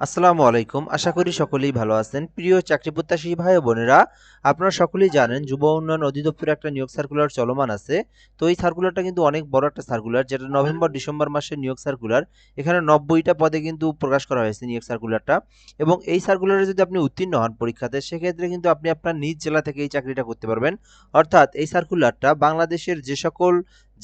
আসসালামু আলাইকুম। আশা করি সকলেই ভালো আছেন। প্রিয় চাকরি প্রত্যাশী ভাই বোনেরা, আপনারা সকলেই জানেন, যুব উন্নয়ন অধিদপ্তরে একটা নিয়োগ সার্কুলার চলমান আছে। তো এই সার্কুলারটা কিন্তু অনেক বড় একটা সার্কুলার যেটা নভেম্বর, ডিসেম্বর মাসের নিয়োগ সার্কুলার এখানে নব্বইটা পদে কিন্তু প্রকাশ করা হয়েছে নিয়োগ সার্কুলারটা এবং এই সার্কুলারে যদি আপনি উত্তীর্ণ হন পরীক্ষাতে, সেক্ষেত্রে কিন্তু আপনি আপনার নিজ জেলা থেকে এই চাকরিটা করতে পারবেন। অর্থাৎ এই সার্কুলারটা বাংলাদেশের যে সকল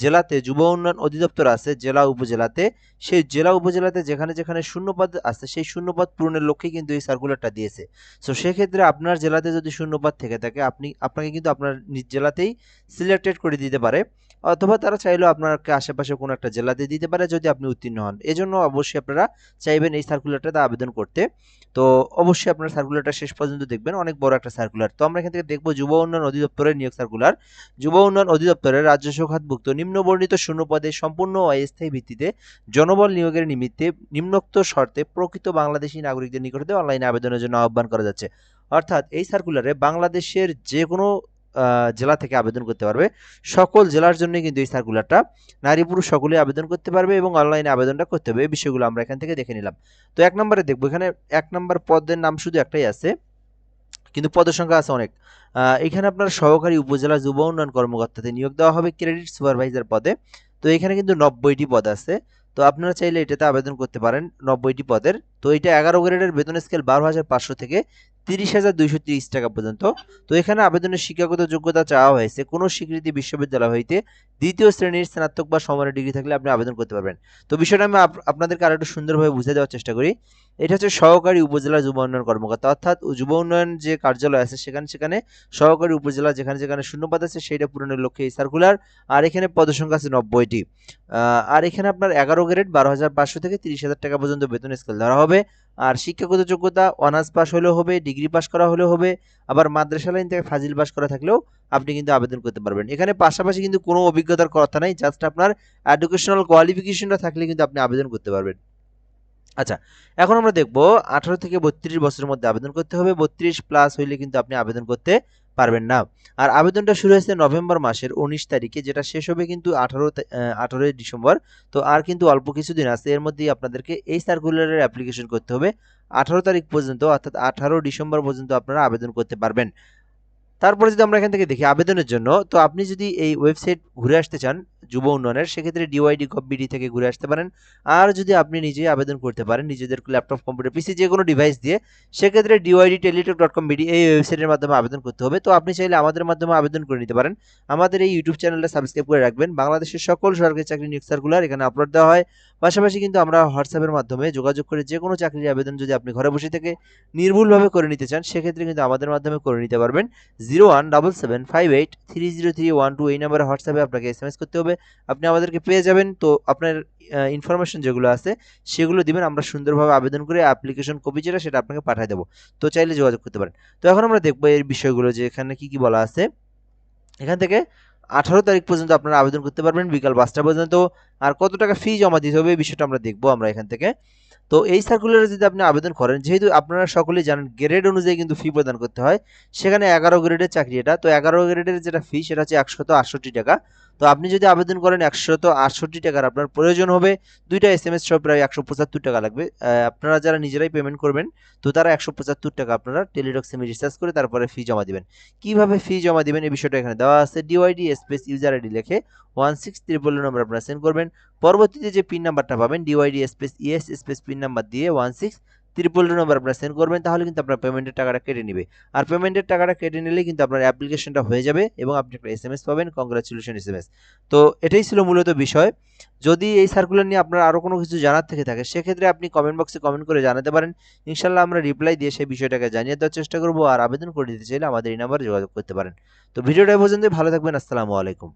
জেলাতে যুব উন্নয়ন অধিদপ্তর আছে, জেলা উপজেলাতে। সেই জেলা উপজেলাতে যেখানে যেখানে শূন্যপদ আছে, সেই শূন্যপদ পূরণের লক্ষ্যে কিন্তু এই সার্কুলারটা দিয়েছে। সো সেক্ষেত্রে আপনার জেলাতে যদি শূন্যপদ থেকে থাকে, আপনি, আপনাকে কিন্তু আপনার নিজ জেলাতেই সিলেক্টেড করে দিতে পারে। অথবা তারা চাইলেও আপনাকে আশেপাশে কোনো একটা জেলাতে দিতে পারে যদি আপনি উত্তীর্ণ হন। এজন্য অবশ্যই আপনারা চাইবেন এই সার্কুলারটাতে আবেদন করতে। তো অবশ্যই আপনার সার্কুলারটা শেষ পর্যন্ত দেখবেন, অনেক বড় একটা সার্কুলার তো আমরা এখান থেকে দেখব যুব উন্নয়ন অধিদপ্তরের নিয়োগ সার্কুলার যুব উন্নয়ন অধিদপ্তরের রাজ্য খাতভুক্ত নিম্নবর্ণিত শূন্য পদে সম্পূর্ণ অস্থায়ী ভিত্তিতে জনবল নিয়োগের নিমিত্তে নিম্নোক্ত শর্তে প্রকৃত বাংলাদেশী নাগরিকদের নিকটে অনলাইনে আবেদনের জন্য আহ্বান করা যাচ্ছে। অর্থাৎ এই সার্কুলারে বাংলাদেশের যে কোনো জেলা থেকে আবেদন করতে পারবে। সকল জেলার জন্য কিন্তু এই সার্কুলারটা নারী পুরুষ সকলেই আবেদন করতে পারবে এবং অনলাইনে আবেদনটা করতে হবে এই বিষয়গুলো আমরা এখান থেকে দেখে নিলাম। তো এক নম্বরে দেখব, এখানে এক নম্বর পদের নাম শুধু একটাই আছে, কিন্তু পদের সংখ্যা আছে অনেক। এখানে আপনার সহকারী উপজেলা যুব উন্নয়ন কর্মকর্তাতে নিয়োগ দেওয়া হবে ক্রেডিট সুপারভাইজার পদে। তো এখানে কিন্তু নব্বইটি পদ আছে। তো আপনারা চাইলে এটাতে আবেদন করতে পারেন নব্বইটি পদের। তো এটা এগারো গ্রেডের বেতন স্কেল বারো হাজার পাঁচশো থেকে তিরিশ হাজার দুইশো তিরিশ টাকা পর্যন্ত। তো এখানে আবেদনের শিক্ষাগত যোগ্যতা চাওয়া হয়েছে কোনো স্বীকৃতি বিশ্ববিদ্যালয় হইতে দ্বিতীয় শ্রেণির স্নাতক বা সমানের ডিগ্রি থাকলে আপনি আবেদন করতে পারবেন। তো বিষয়টা আমি আপ- আপনাদেরকে আরেকটু সুন্দরভাবে বুঝে দেওয়ার চেষ্টা করি। এটা হচ্ছে সহকারী উপজেলা যুব উন্নয়ন কর্মকর্তা। অর্থাৎ যুব উন্নয়ন যে কার্যালয় আছে, সেখানে সেখানে সহকারী উপজেলা যেখানে যেখানে শূন্যপাত আছে, সেইটা পূরণের লক্ষ্যে এই সার্কুলার আর এখানে পদসংখ্যা আছে নব্বইটি। আর এখানে আপনার এগারো গ্রেড বারো হাজার পাঁচশো থেকে তিরিশ হাজার টাকা পর্যন্ত বেতন স্কেল ধরা হবে। আর শিক্ষাগত যোগ্যতা অনার্স পাস হলেও হবে ডিগ্রি পাস করা হলেও হবে। আবার মাদ্রাসা লাইন থেকে ফাজিল পাস করা থাকলেও আপনি কিন্তু আবেদন করতে পারবেন। এখানে পাশাপাশি কিন্তু কোনো অভিজ্ঞতার কথা নাই জাস্ট আপনার এডুকেশনাল কোয়ালিফিকেশনটা থাকলে কিন্তু আপনি আবেদন করতে পারবেন। আচ্ছা এখন আমরা দেখব আঠারো থেকে বত্রিশ বছরের মধ্যে আবেদন করতে হবে, বত্রিশ প্লাস হইলে কিন্তু আপনি আবেদন করতে পারবেন না। আর আবেদনটা শুরু হয়েছে নভেম্বর মাসের উনিশ তারিখে, যেটা শেষ হবে কিন্তু আঠারো আঠারোই ডিসেম্বর। তো আর কিন্তু অল্প কিছুদিন আছে, এর মধ্যেই আপনাদেরকে এই সার্কুলারের অ্যাপ্লিকেশন করতে হবে। আঠারো তারিখ পর্যন্ত, অর্থাৎ আঠারো ডিসেম্বর পর্যন্ত আপনারা আবেদন করতে পারবেন। তারপরে যদি আমরা এখান থেকে দেখি আবেদনের জন্য, তো আপনি যদি এই ওয়েবসাইট ঘুরে আসতে চান যুব উন্নয়নের, সেক্ষেত্রে ডিওয়াইডি বিডি থেকে ঘুরে আসতে পারেন। আর যদি আপনি নিজেই আবেদন করতে পারেন, নিজেদের ল্যাপটপ কম্পিউটার পিসি যে কোনো ডিভাইস দিয়ে, সেক্ষেত্রে DYD Teletalk dot com BD এই ওয়েবসাইটের মাধ্যমে আবেদন করতে হবে। তো আপনি চাইলে আমাদের মাধ্যমে আবেদন করে নিতে পারেন। আমাদের এই ইউটিউব চ্যানেলটা সাবস্ক্রাইব করে রাখবেন। বাংলাদেশের সকল সরকারি চাকরি নিয়োগ সার্কুলার এখানে আপলোড দেওয়া হয়। পাশাপাশি কিন্তু আমরা হোয়াটসঅ্যাপের মাধ্যমে যোগাযোগ করে যে কোনো চাকরির আবেদন যদি আপনি ঘরে বসে থেকে নির্ভুলভাবে করে নিতে চান, সেক্ষেত্রে কিন্তু আমাদের মাধ্যমে করে নিতে পারবেন। Zero one double seven five eight three zero three one two এই নাম্বারে হোয়াটসঅ্যাপে আপনাকে এস করতে হবে। আপনি আমাদেরকে পেয়ে যাবেন। তো আপনার ইনফরমেশন যেগুলো আছে, সেগুলো দিবেন। আমরা সুন্দরভাবে আবেদন করে অ্যাপ্লিকেশন কপি যেটা, সেটা আপনাকে পাঠিয়ে দেবো। তো চাইলে যোগাযোগ করতে পারেন। তো এখন আমরা দেখব এর বিষয়গুলো যে এখানে কি কি বলা আছে। এখান থেকে আঠারো তারিখ পর্যন্ত আপনারা আবেদন করতে পারবেন, বিকাল পাঁচটা পর্যন্ত। আর কত টাকা ফি জমা দিতে হবে, এই বিষয়টা আমরা দেখব আমরা এখান থেকে। তো এই সার্কুলারে যদি আপনি আবেদন করেন, যেহেতু আপনারা সকলেই জানেন গ্রেড অনুযায়ী কিন্তু ফি প্রদান করতে হয়। সেখানে এগারো গ্রেডের চাকরি এটা তো এগারো গ্রেডের যেটা ফি সেটা হচ্ছে একশত আটষট্টি টাকা। তো আপনি যদি আবেদন করেন একশত আটষট্টি টাকার, আপনার প্রয়োজন হবে দুইটা এস এম এস সহ প্রায় একশো পঁচাত্তর টাকা লাগবে। আপনারা যারা নিজেরাই পেমেন্ট করবেন, তো তারা একশো পঁচাত্তর টাকা আপনারা টেলিডক সিমে রিচার্জ করে তারপরে ফি জমা দিবেন। কীভাবে ফি জমা দিবেন এই বিষয়টা এখানে দেওয়া আছে। ডিওয়াইডি স্পেস ইউজার আইডি লিখে ওয়ান সিক্স ত্রিপল নম্বর আপনারা সেন্ড করবেন। পরবর্তীতে যে পিন নাম্বারটা পাবেন DYD space ES space pin number দিয়ে ওয়ান সিক্স ত্রিপল নম্বর আপনারা সেন্ড করবেন, তাহলে কিন্তু আপনার পেমেন্টের টাকাটা কেটে নেবে। আর পেমেন্টের টাকাটা কেটে নিলে কিন্তু আপনার অ্যাপ্লিকেশনটা হয়ে যাবে এবং আপনি একটা এস এম এস পাবেন কংগ্রাচুলেশন এস এম এস তো এটাই ছিল মূলত বিষয়। যদি এই সার্কুলার নিয়ে আপনার আরও কোনো কিছু জানার থেকে থাকে, সেক্ষেত্রে আপনি কমেন্ট বক্সে কমেন্ট করে জানাতে পারেন। ইনশাল্লাহ আমরা রিপ্লাই দিয়ে সেই বিষয়টাকে জানিয়ে দেওয়ার চেষ্টা করব আর আবেদন করে দিতে চাইলে আমাদের এই নাম্বারে যোগাযোগ করতে পারেন। তো ভিডিওটা এই পর্যন্তই, ভালো থাকবেন, আসসালামু আলাইকুম।